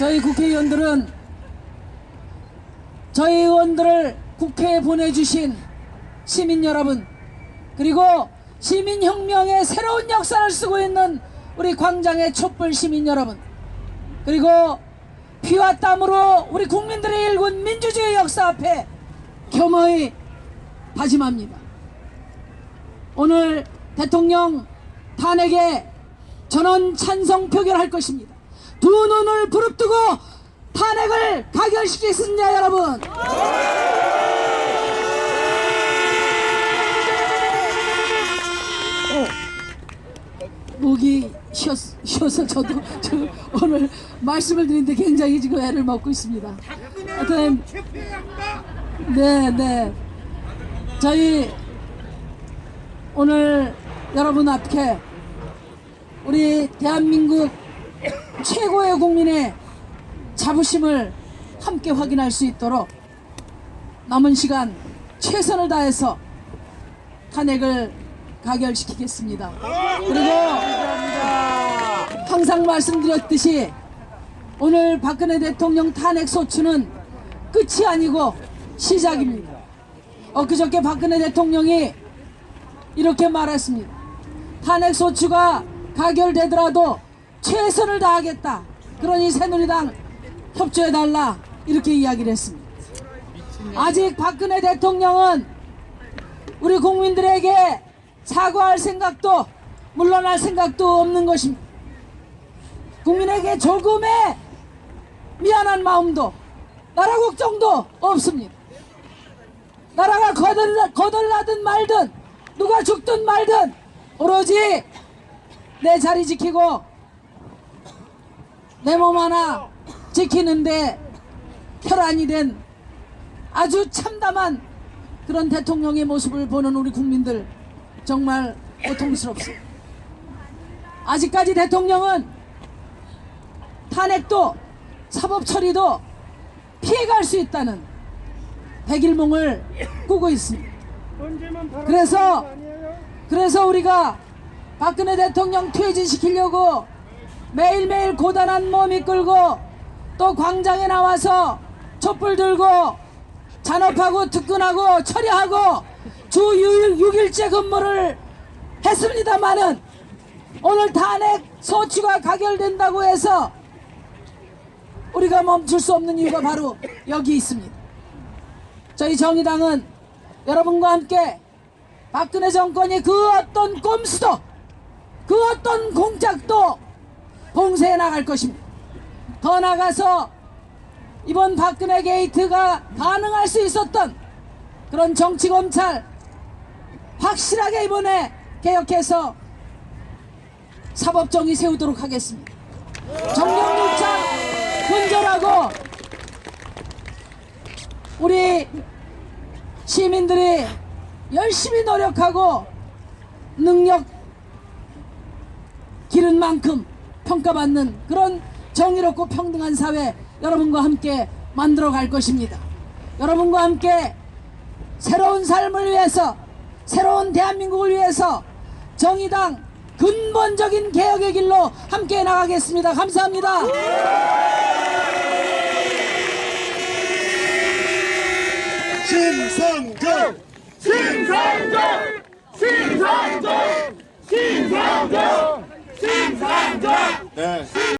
저희 국회의원들은 저희 의원들을 국회에 보내주신 시민 여러분 그리고 시민혁명의 새로운 역사를 쓰고 있는 우리 광장의 촛불 시민 여러분 그리고 피와 땀으로 우리 국민들의 일군 민주주의 역사 앞에 겸허히 다짐합니다. 오늘 대통령 탄핵에 전원 찬성 표결할 것입니다. 두 눈을 부릅뜨고 탄핵을 가결시키겠습니다, 여러분. 목이 쉬었, 쉬어서 저도 저 오늘 말씀을 드리는데 굉장히 지금 애를 먹고 있습니다. 하여튼 네, 네. 저희 오늘 여러분 앞에 우리 대한민국 최고의 국민의 자부심을 함께 확인할 수 있도록 남은 시간 최선을 다해서 탄핵을 가결시키겠습니다. 그리고 항상 말씀드렸듯이 오늘 박근혜 대통령 탄핵 소추는 끝이 아니고 시작입니다. 엊그저께 박근혜 대통령이 이렇게 말했습니다. 탄핵 소추가 가결되더라도 최선을 다하겠다. 그러니 새누리당 협조해달라. 이렇게 이야기를 했습니다. 아직 박근혜 대통령은 우리 국민들에게 사과할 생각도 물러날 생각도 없는 것입니다. 국민에게 조금의 미안한 마음도 나라 걱정도 없습니다. 나라가 거들나, 거들나든 말든 누가 죽든 말든 오로지 내 자리 지키고 내 몸 하나 지키는데 혈안이 된 아주 참담한 그런 대통령의 모습을 보는 우리 국민들 정말 고통스럽습니다. 아직까지 대통령은 탄핵도 사법 처리도 피해갈 수 있다는 백일몽을 꾸고 있습니다. 그래서 그래서 우리가 박근혜 대통령 퇴진시키려고 매일매일 고단한 몸 이끌고 또 광장에 나와서 촛불 들고 잔업하고 특근하고 처리하고 주 6일째 근무를 했습니다마는 오늘 탄핵 소추가 가결된다고 해서 우리가 멈출 수 없는 이유가 바로 여기 있습니다. 저희 정의당은 여러분과 함께 박근혜 정권이 그 어떤 꼼수도 그 어떤 공작도 봉쇄해 나갈 것입니다. 더 나가서 이번 박근혜 게이트가 가능할 수 있었던 그런 정치검찰 확실하게 이번에 개혁해서 사법정의 세우도록 하겠습니다. 정경유착 근절하고 우리 시민들이 열심히 노력하고 능력 기른 만큼 평가받는 그런 정의롭고 평등한 사회 여러분과 함께 만들어 갈 것입니다. 여러분과 함께 새로운 삶을 위해서 새로운 대한민국을 위해서 정의당 근본적인 개혁의 길로 함께 나가겠습니다. 감사합니다. 심상정 심상정! 심상정! 심상정! É.